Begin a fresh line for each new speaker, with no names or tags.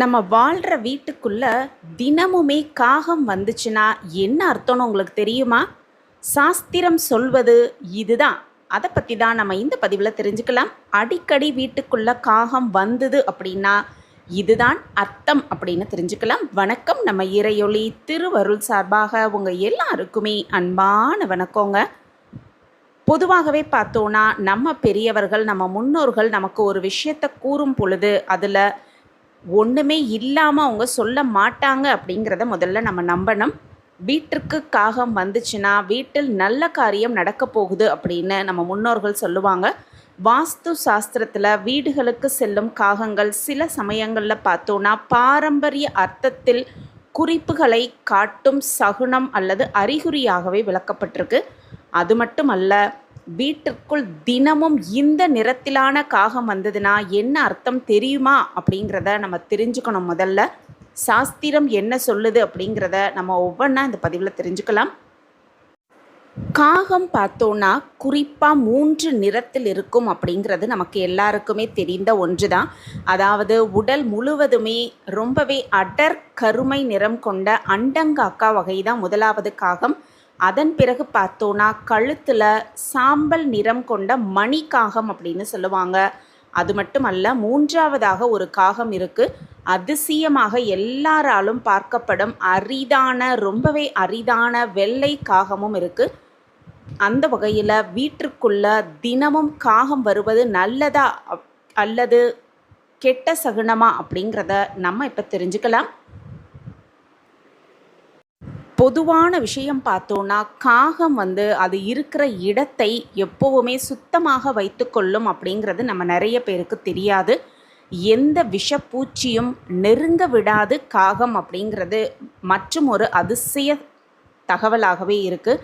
நம்ம வாழ்கிற வீட்டுக்குள்ள தினமுமே காகம் வந்துச்சுன்னா என்ன அர்த்தம்னு உங்களுக்கு தெரியுமா? சாஸ்திரம் சொல்வது இதுதான். அதை பற்றி தான் நம்ம இந்த பதிவில் தெரிஞ்சுக்கலாம். அடிக்கடி வீட்டுக்குள்ள காகம் வந்தது அப்படின்னா இதுதான் அர்த்தம் அப்படின்னு தெரிஞ்சுக்கலாம். வணக்கம். நம்ம இறையொளி திருவருள் சார்பாக உங்கள் எல்லாருக்குமே அன்பான வணக்கங்க. பொதுவாகவே பார்த்தோன்னா நம்ம பெரியவர்கள் நம்ம முன்னோர்கள் நமக்கு ஒரு விஷயத்தை கூறும் பொழுது அதில் ஒன்றுமே இல்லாமல் அவங்க சொல்ல மாட்டாங்க அப்படிங்கிறத முதல்ல நம்ம நம்பணும். வீட்டிற்கு காகம் வந்துச்சுன்னா வீட்டில் நல்ல காரியம் நடக்க போகுது அப்படின்னு நம்ம முன்னோர்கள் சொல்லுவாங்க. வாஸ்து சாஸ்திரத்தில் வீடுகளுக்கு செல்லும் காகங்கள் சில சமயங்களில் பார்த்தோன்னா பாரம்பரிய அர்த்தத்தில் குறிப்புகளை காட்டும் சகுனம் அல்லது அறிகுறியாகவே விளக்கப்பட்டிருக்கு. அது மட்டும் அல்ல வீட்டிற்குள் தினமும் இந்த நிறத்திலான காகம் வந்ததுன்னா என்ன அர்த்தம் தெரியுமா அப்படிங்கிறத நம்ம தெரிஞ்சுக்கணும் முதல்ல. சாஸ்திரம் என்ன சொல்லுது அப்படிங்கிறத நம்ம ஒவ்வொன்றா இந்த பதிவில் தெரிஞ்சுக்கலாம். காகம் பார்த்தோன்னா குறிப்பாக மூன்று நிறத்தில் இருக்கும் அப்படிங்கிறது நமக்கு எல்லாருக்குமே தெரிந்த ஒன்று தான் அதாவது உடல் முழுவதுமே ரொம்பவே அடர் கருமை நிறம் கொண்ட அண்டங்காக்கா வகை தான் முதலாவது காகம். அதன் பிறகு பார்த்தோன்னா கழுத்தில் சாம்பல் நிறம் கொண்ட மணி காகம் அப்படின்னு சொல்லுவாங்க. அது மட்டுமல்ல மூன்றாவதாக ஒரு காகம் இருக்குது அதிசயமாக எல்லாராலும் பார்க்கப்படும் அரிதான ரொம்பவே அரிதான வெள்ளை காகமும் இருக்குது அந்த வகையில் வீட்டிற்குள்ள தினமும் காகம் வருவது நல்லதா அப்- அல்லது கெட்ட சகுனமா அப்படிங்கிறத நம்ம இப்போ தெரிஞ்சுக்கலாம். பொதுவான விஷயம் பார்த்தோன்னா காகம் வந்து அது இருக்கிற இடத்தை எப்போவுமே சுத்தமாக வைத்துக்கொள்ளும் அப்படிங்கிறது நம்ம நிறைய பேருக்கு தெரியாது. எந்த விஷப்பூச்சியும் நெருங்க விடாது காகம் அப்படிங்கிறது மற்றும் ஒரு அதிசய தகவலாகவே இருக்குது